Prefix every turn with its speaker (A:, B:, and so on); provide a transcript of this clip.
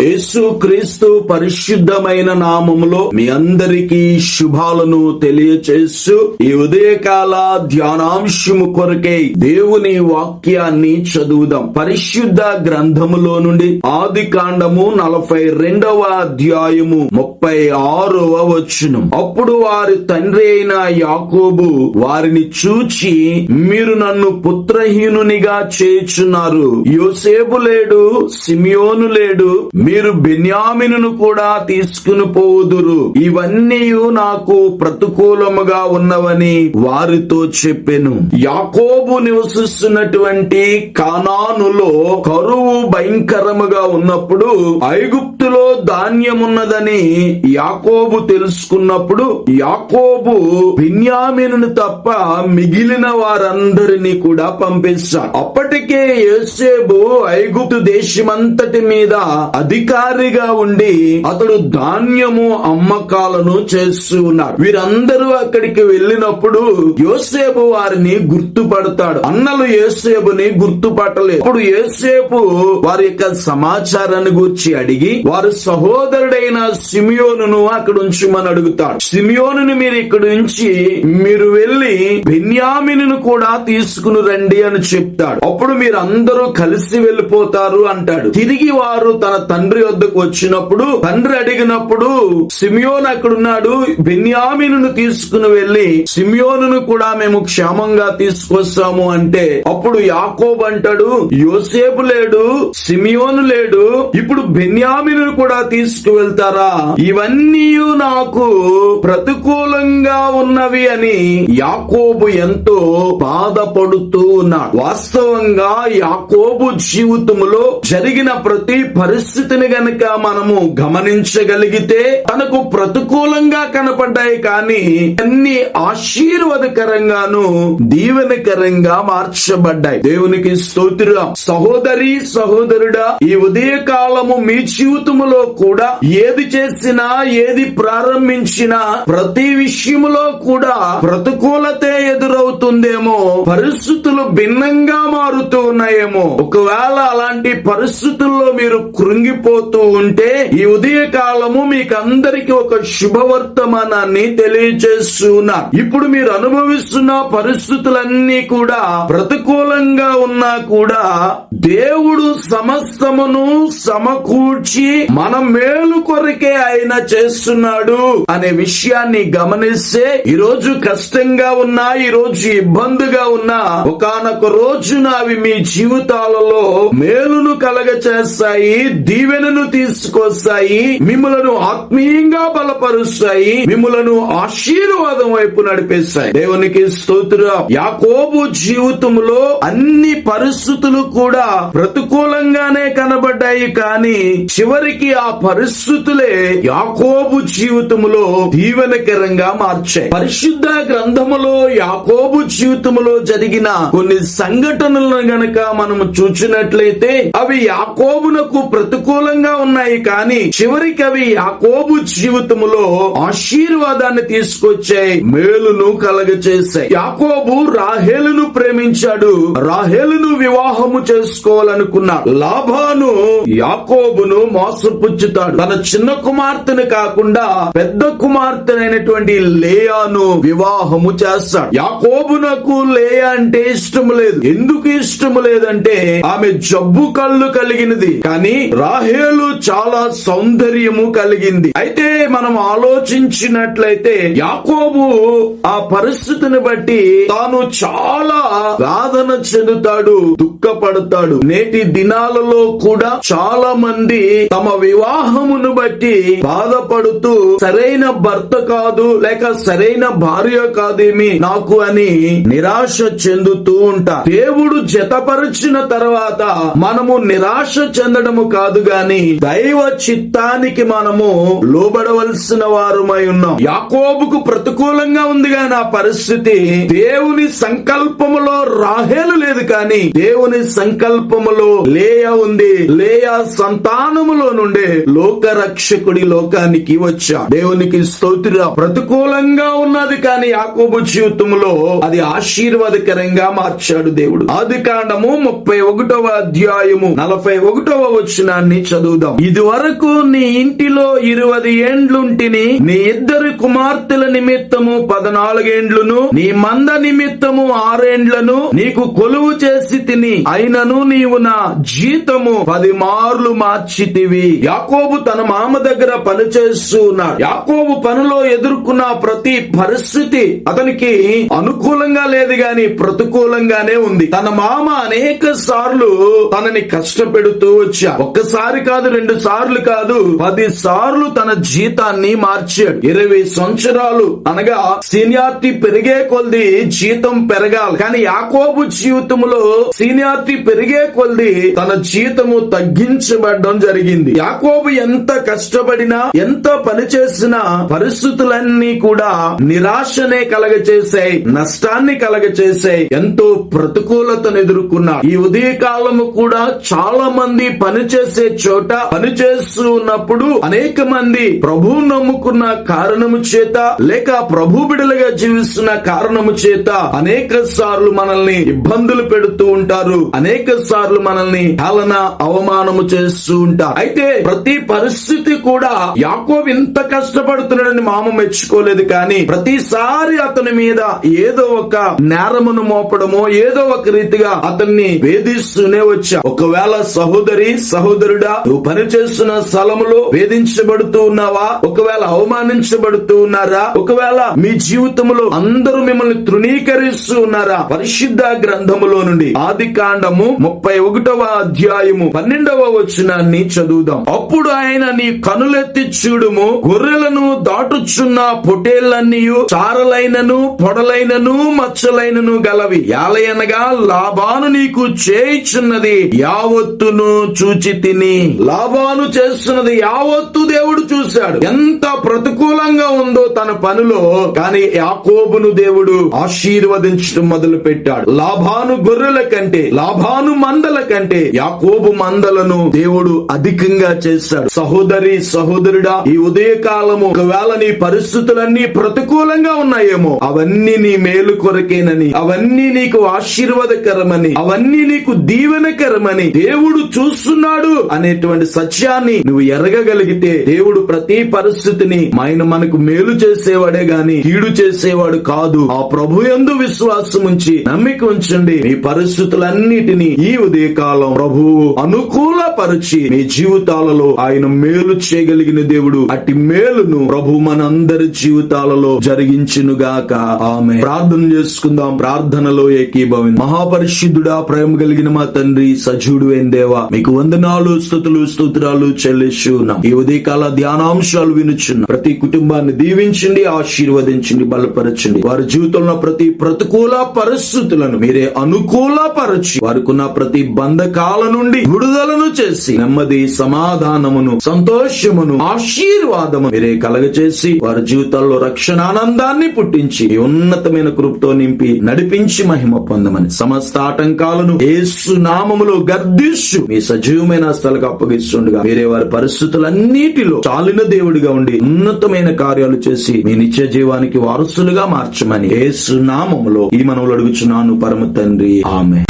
A: is యేసు క్రీస్తు పరిశుద్ధమైన నామములో మీ అందరికీ శుభాలను తెలియచేస్తూ ఈ ఉదయకాల ధ్యానాంశము కొరకై దేవుని వాక్యాన్ని చదువుదాం. పరిశుద్ధ గ్రంథములో నుండి ఆది కాండము నలభై రెండవ అధ్యాయము ముప్పై ఆరవ వచ్చును అప్పుడు వారి తండ్రి అయిన యాకోబు వారిని చూచి మీరు నన్ను పుత్రహీనునిగా చేయుచున్నారు. యోసేపు లేడు సిమియోను లేడు మీరు బెన్యామినును కూడా తీసుకుని పోదురు. ఇవన్నీ నాకు ప్రతికూలముగా ఉన్నవని వారితో చెప్పెను. యాకోబు నివసిస్తున్నటువంటి కానానులో కరువు భయంకరముగా ఉన్నప్పుడు ఐగుప్తులో ధాన్యమున్నదని యాకోబు తెలుసుకున్నప్పుడు యాకోబు బిన్యామిను తప్ప మిగిలిన వారందరినీ కూడా పంపిస్తాడు అప్పటికే యోసేబు ఐగుప్తు దేశమంతటి మీద అధికారిగా ఉండి అతడు ధాన్యము అమ్మకాలను చేస్తూ ఉన్నాడు వీరందరూ అక్కడికి వెళ్ళినప్పుడు యోసేపు వారిని గుర్తుపడతాడు. అన్నలు యోసేపుని గుర్తుపట్టలేదు. అప్పుడు యోసేపు వారి యొక్క సమాచారాన్ని గురించి అడిగి వారి సహోదరుడైన సిమియోను అక్కడ ఉంచమని అడుగుతాడు. సిమియోను మీరు ఇక్కడ ఉంచి మీరు వెళ్ళి బెన్యామిను కూడా తీసుకుని రండి అని చెప్తాడు. అప్పుడు మీరు అందరూ కలిసి వెళ్ళిపోతారు అంటాడు. తిరిగి వారు తన తండ్రి వద్దకు వచ్చినప్పుడు తండ్రి అడిగినప్పుడు సిమియోన్ అక్కడున్నాడు బెన్యామిను తీసుకుని వెళ్ళి సిమియోను కూడా మేము క్షేమంగా తీసుకొస్తాము అంటే అప్పుడు యాకోబ్ అంటాడు యోసేపు లేడు సిమియోను లేడు ఇప్పుడు బెన్యామిను కూడా తీసుకువెళ్తారా? ఇవన్నీ నాకు ప్రతికూలంగా ఉన్నవి అని యాకోబు ఎంతో బాధపడుతూ ఉన్నాడు. వాస్తవంగా యాకోబు జీవితంలో జరిగిన ప్రతి పరిస్థితిని గనక మనము గమనించగలిగితే తనకు ప్రతికూలంగా కనపడ్డాయి కానీ అన్ని ఆశీర్వాదకరంగాను దీవెనకరంగా మార్చబడ్డాయి. దేవునికి స్తోత్రుడా సహోదరి సహోదరుడా ఈ ఉదయ కాలము మీ జీవితములో కూడా ఏది చేసినా ఏది ప్రారంభించినా ప్రతి విషయములో కూడా ప్రతికూలతే ఎదురవుతుందేమో పరిస్థితులు భిన్నంగా మారుతూ ఉన్నాయేమో. ఒకవేళ అలాంటి పరిస్థితుల్లో మీరు కృంగిపోతూ ఉంటే ఈ ఉదయ కాలము మీకు అందరికి ఒక శుభవర్తమానాన్ని తెలియజేస్తున్నా ఇప్పుడు మీరు అనుభవిస్తున్న పరిస్థితులన్నీ కూడా ప్రతికూలంగా ఉన్నా కూడా దేవుడు సమస్తమును సమకూర్చి మన మేలు కొరకే ఆయన చేస్తున్నాడు అనే విషయాన్ని గమనిస్తే ఈ రోజు కష్టంగా ఉన్నా ఈ రోజు ఇబ్బందిగా ఉన్నా ఒకనొక రోజున అవి మీ జీవితాలలో మేలును కలగ చేస్తాయి దీవెనను తీసుకొస్తాయి మిమ్మలను ఆత్మీయంగా బలపరుస్తాయి మిమ్మలను ఆశీర్వాదం వైపు నడిపిస్తాయి. దేవునికి స్తోత్ర. యాకోబు జీవితంలో అన్ని పరిస్థితులు కూడా ప్రతికూలంగానే కనబడ్డాయి కానీ చివరికి ఆ పరిస్థితులే యాకోబు జీవితంలో దీవెనకరంగా మార్చాయి. పరిశుద్ధ గ్రంథములో యాకోబు జీవితంలో జరిగిన కొన్ని సంఘటనలను గనక మనము చూచినట్లయితే అవి యాకోబునకు ప్రతికూలంగా ఉన్నాయి కానీ చివరికి అవి యాకోబు జీవితంలో ఆశీర్వాదాన్ని తీసుకొచ్చాయి మేలును కలగచేశాయి. యాకోబు రాహేలును ప్రేమించాడు రాహేలును వివాహము చేసుకోవాలనుకున్నాడు లాభాను యాకోబును మోసపుచ్చుతాడు. తన చిన్న కుమార్తెను కాకుండా పెద్ద కుమార్తెనైనటువంటి లేయాను వివాహము చేస్తాడు. యాకోబునకు లేయా అంటే ఇష్టం లేదు. ఎందుకు ఇష్టం లేదంటే ఆమె జబ్బు కళ్ళు కలిగినది. కానీ రాహేలు చాలా సౌందర్యము కలిగింది. అయితే మనం ఆలోచించినట్లయితే యాకోబు ఆ పరిస్థితిని బట్టి తాను చాలా వేదన చెందుతాడు దుఃఖపడతాడు. నేటి దినాలలో కూడా చాలా మంది తమ వివాహమును బట్టి బాధపడుతూ సరైన భర్త కాదు లేక సరైన భార్య కాదేమి? నాకు అని నిరాశ చెందుతూ ఉంటా. దేవుడు జతపరిచిన తర్వాత మనము నిరాశ చెందడము కాదు గాని దైవ చిత్తానికి మనము లోబడవలసిన వారుమై ఉన్నాం. యాకోబుకు ప్రతికూలంగా ఉంది కానీ ఆ పరిస్థితి. దేవుని సంకల్పములో రాహేలు లేదు కానీ దేవుని సంకల్పములో లేయ ఉంది. లేయ సంతానములో నుండే లోక రక్షకుడి లోకానికి వచ్చా దేవునికి స్తోత్ర ప్రతికూలంగా ఉన్నది కానీ యాకోబు జీవితంలో అది ఆశీర్వాదకరంగా మార్చాడు దేవుడు. ఆది కాండము ముప్పై ఒకటవ అధ్యాయము నలభై ఒకటవ వచనాన్ని చదువు చూద్దాం ఇది వరకు నీ ఇంటిలో ఇరవై ఏండ్లుంటిని నీ ఇద్దరు కుమార్తెల నిమిత్తము పదనాలుగేండ్లను నీ మంద నిమిత్తము ఆరేండ్లను నీకు కొలువు చేసి తిని అయినను నీవు నా జీతము పది మార్లు మార్చితివి. యాకోబు తన మామ దగ్గర పని యాకోబు పనిలో ఎదుర్కొన్న ప్రతి పరిస్థితి అతనికి అనుకూలంగా లేదు గాని ప్రతికూలంగానే ఉంది. తన మామ అనేక సార్లు తనని కష్టపెడుతూ వచ్చా ఒక్కసారి కాదు రెండు సార్లు కాదు పది సార్లు తన జీతాన్ని మార్చాడు. ఇరవై సంవత్సరాలు అనగా సీనియారిటీ పెరిగే కొద్ది జీతం పెరగాలి. కానీ యాకోబు జీవితంలో సీనియారిటీ పెరిగే కొద్ది తన జీతము తగ్గించబడడం జరిగింది. యాకోబు ఎంత కష్టపడినా ఎంత పని చేసినా పరిస్థితులన్నీ కూడా నిరాశనే కలగచేసాయి నష్టాన్ని కలగచేసాయి ఎంతో ప్రతికూలతను ఎదుర్కొన్నారు ఈ ఉదయ కాలము కూడా చాలా మంది పని చేసే చోట పని చేస్తూ ఉన్నప్పుడు అనేక మంది ప్రభు నమ్ముకున్న కారణము చేత లేక ప్రభు బిడలుగా జీవిస్తున్న కారణము చేత అనేక సార్లు మనల్ని ఇబ్బందులు పెడుతూ ఉంటారు. అనేక సార్లు మనల్ని హేళన అవమానము చేస్తూ ఉంటారు. అయితే ప్రతి పరిస్థితి కూడా యాకోబ్ ఇంత కష్టపడుతున్నాడని మామ మెచ్చుకోలేదు కానీ ప్రతిసారి అతని మీద ఏదో ఒక నేరమును మోపడమో ఏదో ఒక రీతిగా అతన్ని వేధిస్తూనే వచ్చా. ఒకవేళ సహోదరి సహోదరుడా నువ్వు పని చేస్తున్న స్థలములో వేధించబడుతూ ఉన్నావా? ఒకవేళ అవమానించబడుతూ ఉన్నారా? ఒకవేళ మీ జీవితంలో అందరూ మిమ్మల్ని తృణీకరిస్తూ ఉన్నారా? పరిశుద్ధ గ్రంథములో నుండి ఆది కాండము ముప్పై ఒకటవ అధ్యాయము పన్నెండవ వచనాన్ని చదువుదాం. అప్పుడు ఆయన నీ కనులెత్తి చూడుము గొర్రెలను దాటుచున్న పొటేళ్ళన్నీ చారలైనను పొడలైనను మచ్చలైనను గలవి. యాలయనగా లాభాను నీకు చేయిచున్నది. యావత్తును చూచి తిని లాభాను చేస్తున్నది యావత్తు దేవుడు చూశాడు. ఎంత ప్రతికూలంగా ఉందో తన పనిలో కానీ యాకోబును దేవుడు ఆశీర్వదించడం మొదలు పెట్టాడు లాభాను గొర్రెల కంటే లాభాను మందల కంటే యాకోబు మందలను దేవుడు అధికంగా చేశాడు. సహోదరి సహోదరుడా ఈ ఉదయ కాలము ఒకవేళ నీ పరిస్థితులన్నీ ప్రతికూలంగా ఉన్నాయేమో అవన్నీ నీ మేలు కొరకేనని అవన్నీ నీకు ఆశీర్వాదకరమని అవన్నీ నీకు దీవెనకరమని దేవుడు చూస్తున్నాడు అనేటువంటి సత్యాన్ని నువ్వు ఎరగగలిగితే దేవుడు ప్రతి పరిస్థితిని ఆయన మనకు మేలు చేసేవాడే గాని కీడు చేసేవాడు కాదు. ఆ ప్రభు ఎందు విశ్వాసం ఉంచి నమ్మిక ఉంచండి. మీ పరిస్థితులన్నిటినీ ఈ ఉదయకాలం ప్రభువు అనుకూలపరిచి మీ జీవితాలలో ఆయన మేలు చేయగలిగిన దేవుడు అట్టి మేలును ప్రభు మనందరి జీవితాలలో జరిగించునుగాక. ఆమె ప్రార్థన చేసుకుందాం. ప్రార్థనలో ఏకీభవి మహాపరిశుద్ధుడా ప్రేమ కలిగిన మా తండ్రి సజీవుడు దేవా మీకు వందనాలు స్థుతులు స్తోత్రాలు చెల్లిస్తున్నాం ఈ ఉదయకాల ధ్యానాంశాలు వినుచున్న. ప్రతి కుటుంబాన్ని దీవించండి ఆశీర్వదించండి బలపరచండి. వారి జీవితంలో ప్రతి ప్రతికూల పరిస్థితులను మీరే అనుకూలపరచి వారికున్న ప్రతి బంధకాల నుండి విడుదలను చేసి నెమ్మది సమాధానమును సంతోషమును ఆశీర్వాదము మీరే కలగచేసి వారి జీవితాల్లో రక్షణానందాన్ని పుట్టించి ఉన్నతమైన కృపతో నింపి నడిపించి మహిమ పొందమని సమస్త ఆటంకాలను ఏసు నామములో గర్దిస్తూ మీ సజీవమైన స్థలకు అనుభవిస్తుండగా వేరే వారి పరిస్థితులన్నిటిలో చాలిన దేవుడిగా ఉండి ఉన్నతమైన కార్యాలు చేసి మీ నిత్య జీవానికి వారసులుగా మార్చమని ఏ సునామంలో ఈ మనవులు అడుగుచున్నాను పరమ తండ్రి. ఆమె